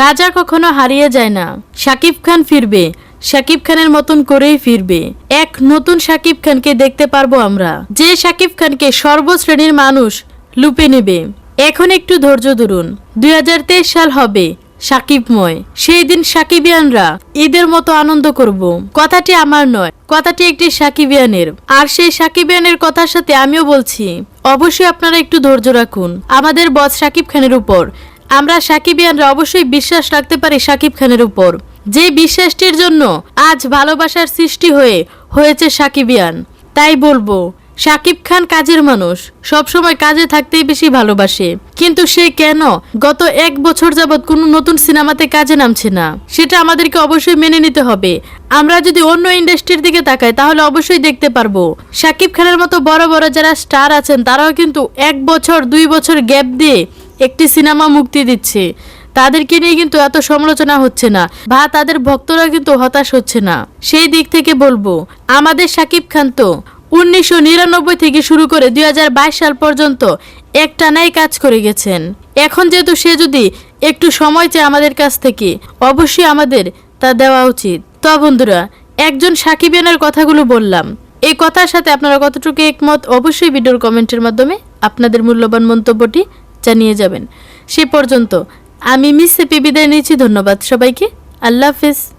রাজা কখনো হারিয়ে যায় না। শাকিব খান ফিরবে। শাকিব খানের মতন করেই ফিরবে। এক নতুন শাকিব খানকে দেখতে পারব আমরা। যে শাকিব খানকে সর্বশ্রেণীর মানুষ লুপে নেবে। এখন একটু ধৈর্য ধরুন। দুই হাজার তেইশ সাল হবে সাকিবময় সেই দিন সাকিবিয়ানরা ঈদের মতো আনন্দ করব। কথাটি আমার নয়, কথাটি একটি সাকিবিয়ানের আর সেই সাকিবিয়ানের কথার সাথে আমিও বলছি। অবশ্যই আপনারা একটু ধৈর্য রাখুন। আমাদের বস সাকিব খানের উপর আমরা সাকিবিয়ানরা অবশ্যই বিশ্বাস রাখতে পারি সাকিব খানের উপর। যে বিশ্বাসটির জন্য আজ ভালোবাসার সৃষ্টি হয়ে হয়েছে সাকিবিয়ান তাই বলব, সাকিব খান কাজের মানুষ, সবসময় কাজে থাকতেই বেশি ভালোবাসে। কিন্তু সে কেন গত এক বছর যাবৎ কোনো নতুন সিনেমাতে কাজে নামছে না? সেটা আমাদেরকে অবশ্যই মেনে নিতে হবে। আমরা যদি অন্য ইন্ডাস্ট্রির দিকে তাকাই, তাহলে অবশ্যই দেখতে পারব। সাকিব খানের মতো বড় বড় যারা স্টার আছেন, তারাও কিন্তু এক বছর, দুই বছর গ্যাপ দিয়ে একটি সিনেমা মুক্তি দিচ্ছে। তাদেরকে নিয়ে কিন্তু এত সমালোচনা হচ্ছে না বা তাদের ভক্তরা কিন্তু হতাশ হচ্ছে না। সেই দিক থেকে বলব, আমাদের সাকিব খান তো উনিশশো নিরানব্বই থেকে শুরু করে দু হাজার বাইশ সাল পর্যন্ত একটানাই কাজ করে গেছেন। এখন যেহেতু সে যদি একটু সময় চায় আমাদের কাছ থেকে, অবশ্যই আমাদের তা দেওয়া উচিত। তো বন্ধুরা, একজন সাকিবিয়ানের কথাগুলো বললাম। এই কথার সাথে আপনারা কতটুকু একমত অবশ্যই ভিডিওর কমেন্টের মাধ্যমে আপনাদের মূল্যবান মন্তব্যটি জানিয়ে যাবেন। সে পর্যন্ত আমি মিস এপি বিদায় নিয়েছি ধন্যবাদ সবাইকে। আল্লাহ হাফিজ।